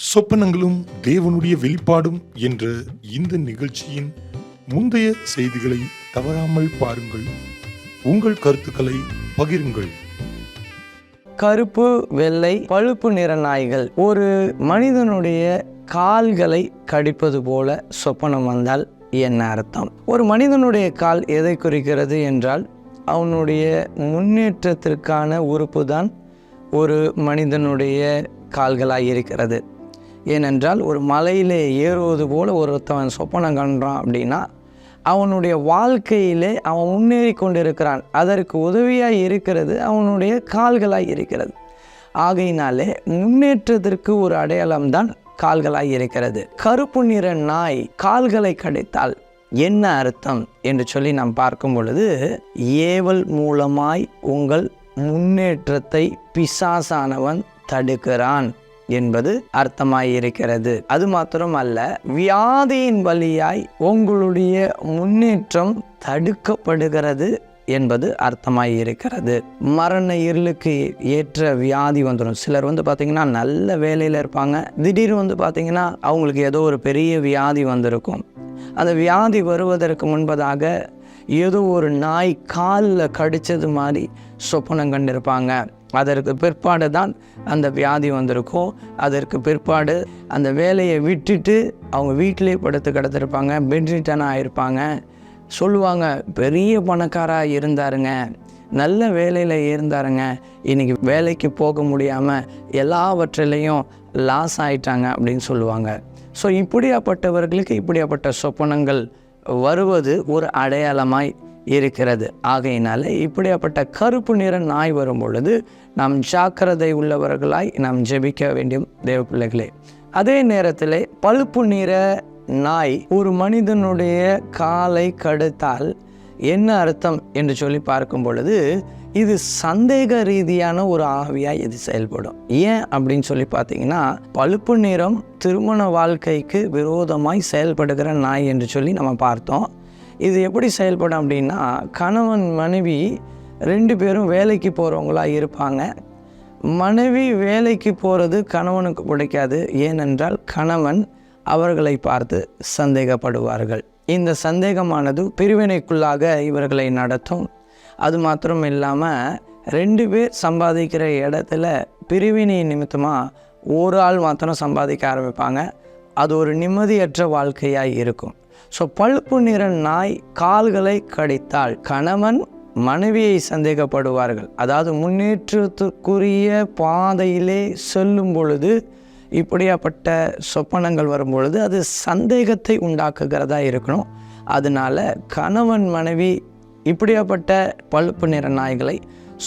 சொப்பனங்களும் தேவனுடைய வெளிப்பாடும் என்ற இந்த நிகழ்ச்சியின் முந்தைய செய்திகளை தவறாமல் பாருங்கள். உங்கள் கருத்துக்களை பகிருங்கள். கருப்பு வெள்ளை பழுப்பு நிற நாய்கள். ஒரு மனிதனுடைய கால்களை கடிப்பது போல சொப்பனம் வந்தால் என்ன அர்த்தம்? ஒரு மனிதனுடைய கால் எதை குறிக்கிறது என்றால் அவனுடைய முன்னேற்றத்திற்கான உறுப்பு தான் ஒரு மனிதனுடைய கால்களாக இருக்கிறது. ஏனென்றால் ஒரு மலையிலே ஏறுவது போல் ஒருத்தவன் சொப்பனம் கண்டான் அப்படின்னா அவனுடைய வாழ்க்கையிலே அவன் முன்னேறி கொண்டிருக்கிறான். அதற்கு உதவியாக இருக்கிறது அவனுடைய கால்களாக இருக்கிறது. ஆகையினாலே முன்னேற்றத்திற்கு ஒரு அடையாளம்தான் கால்களாய் இருக்கிறது. கருப்பு நிற நாய் கால்களை கடித்தால் என்ன அர்த்தம் என்று சொல்லி நாம் பார்க்கும் பொழுது ஏவல் மூலமாய் உங்கள் முன்னேற்றத்தை பிசாசானவன் தடுக்கிறான். என்பது அர்த்தமாயிருக்கிறது. அது மாத்திரம் அல்ல வியாதியின் வழியாய் உங்களுடைய முன்னேற்றம் தடுக்கப்படுகிறது என்பது அர்த்தமாயிருக்கிறது. மரண இருளுக்கு ஏற்ற வியாதி வந்துடும் சிலர் வந்து பார்த்திங்கன்னா நல்ல வேலையில் இருப்பாங்க. திடீர்னு வந்து பார்த்திங்கன்னா அவங்களுக்கு ஏதோ ஒரு பெரிய வியாதி வந்திருக்கும். அந்த வியாதி வருவதற்கு முன்பதாக ஏதோ ஒரு நாய் காலில் கடித்தது மாதிரி சொப்பனம் கண்டிருப்பாங்க. அதற்கு பிற்பாடு தான் அந்த வியாதி வந்திருக்கும். அதற்கு பிற்பாடு அந்த வேலையை விட்டுட்டு அவங்க வீட்டிலே படுத்து கிடத்திருப்பாங்க பெட்ரிட்டனாக ஆயிருப்பாங்க. சொல்லுவாங்க பெரிய பணக்காராக இருந்தாருங்க நல்ல வேலையில் இருந்தாருங்க இன்றைக்கி வேலைக்கு போக முடியாமல் எல்லாவற்றிலையும் லாஸ் ஆயிட்டாங்க அப்படின்னு சொல்லுவாங்க. ஸோ இப்படியாப்பட்டவர்களுக்கு இப்படியாப்பட்ட சொப்பனங்கள் வருவது ஒரு அடையாளமாய் இருக்கிறது. ஆகையினால இப்படியாப்பட்ட கருப்பு நிற நாய் வரும் பொழுது நாம் ஜாக்கிரதை உள்ளவர்களாய் நாம் ஜெபிக்க வேண்டிய தேவ பிள்ளைகளே. அதே நேரத்தில் பழுப்பு நிற நாய் ஒரு மனிதனுடைய காலை கடுத்தால் என்ன அர்த்தம் என்று சொல்லி பார்க்கும் பொழுது இது சந்தேக ரீதியான ஒரு ஆவியாக இது செயல்படும். ஏன் அப்படின்னு சொல்லி பார்த்தீங்கன்னா பழுப்பு நிறம் திருமண வாழ்க்கைக்கு விரோதமாய் செயல்படுகிற நாய் என்று சொல்லி நம்ம பார்த்தோம். இது எப்படி செயல்படும் அப்படின்னா கணவன் மனைவி ரெண்டு பேரும் வேலைக்கு போகிறவங்களா இருப்பாங்க. மனைவி வேலைக்கு போகிறது கணவனுக்கு பிடிக்காது. ஏனென்றால் கணவன் அவர்களை பார்த்து சந்தேகப்படுவார்கள். இந்த சந்தேகமானது பிரிவினைக்குள்ளாக இவர்களை நடத்தும். அது மாத்திரம் இல்லாமல் ரெண்டு பேர் சம்பாதிக்கிற இடத்துல பிரிவினை நிமித்தமாக ஒரு ஆள் மாத்திரம் சம்பாதிக்க ஆரம்பிப்பாங்க. அது ஒரு நிம்மதியற்ற வாழ்க்கையாக இருக்கும். ஸோ பழுப்பு நிற நாய் கால்களை கடித்தால் கணவன் மனைவியை சந்தேகப்படுவார்கள். அதாவது முன்னேற்றத்துக்குரிய பாதையிலே செல்லும் பொழுது இப்படியாப்பட்ட சொப்பனங்கள் வரும் பொழுது அது சந்தேகத்தை உண்டாக்குகிறதா இருக்கணும். அதனால் கணவன் மனைவி இப்படியாப்பட்ட பழுப்பு நிற நாய்களை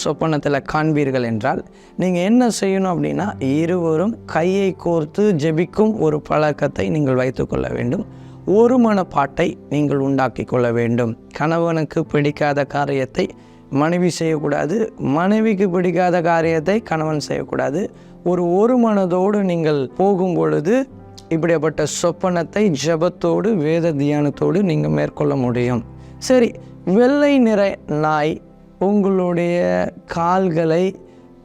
சொப்பனத்தில் காண்பீர்கள் என்றால் நீங்கள் என்ன செய்யணும் அப்படின்னா இருவரும் கையை கோர்த்து ஜெபிக்கும் ஒரு பழக்கத்தை நீங்கள் வைத்துக்கொள்ள வேண்டும். ஒரு மனப்பாட்டை நீங்கள் உண்டாக்கி கொள்ள வேண்டும். கணவனுக்கு பிடிக்காத காரியத்தை மனைவி செய்யக்கூடாது. மனைவிக்கு பிடிக்காத காரியத்தை கணவன் செய்யக்கூடாது. ஒரு ஒரு மனதோடு நீங்கள் போகும் பொழுது இப்படிப்பட்ட சொப்பனத்தை ஜபத்தோடு வேத தியானத்தோடு நீங்கள் மேற்கொள்ள முடியும். சரி வெள்ளை நிற நாய் உங்களுடைய கால்களை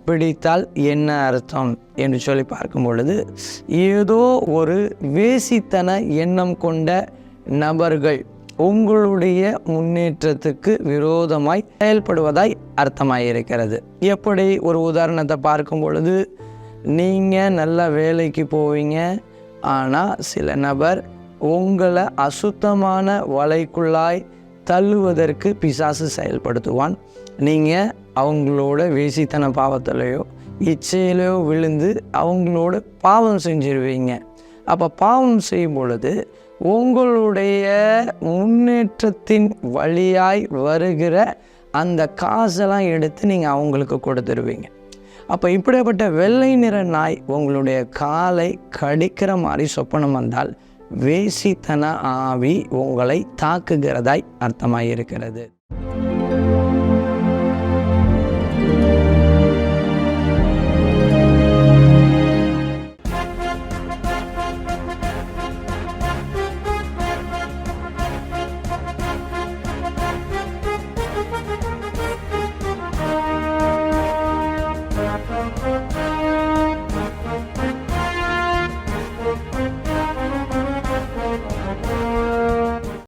பிடித்தால் என்ன அர்த்தம் என்று சொல்லி பார்க்கும் பொழுது ஏதோ ஒரு வேசித்தன எண்ணம் கொண்ட நபர்கள் உங்களுடைய முன்னேற்றத்துக்கு விரோதமாய் செயல்படுவதாய் அர்த்தமாயிருக்கிறது. எப்படி? ஒரு உதாரணத்தை பார்க்கும் பொழுது நீங்கள் நல்ல வேலைக்கு போவீங்க ஆனால் சில நபர் உங்களை அசுத்தமான வலைக்குள்ளாய் தள்ளுவதற்கு பிசாசு செயல்படுத்துவான். நீங்கள் அவங்களோட வேசித்தன பாவத்திலையோ இச்சையிலையோ விழுந்து அவங்களோட பாவம் செஞ்சிருவீங்க. அப்போ பாவம் செய்யும் பொழுது உங்களுடைய முன்னேற்றத்தின் வழியாய் வருகிற அந்த காசெல்லாம் எடுத்து நீங்கள் அவங்களுக்கு கொடுத்துருவீங்க. அப்போ இப்படிப்பட்ட வெள்ளை நிற நாய் உங்களுடைய காலை கடிக்கிற மாதிரி சொப்பனம் வந்தால் வேசித்தன ஆவி உங்களை தாக்குகிறதாய் அர்த்தமாக இருக்கிறது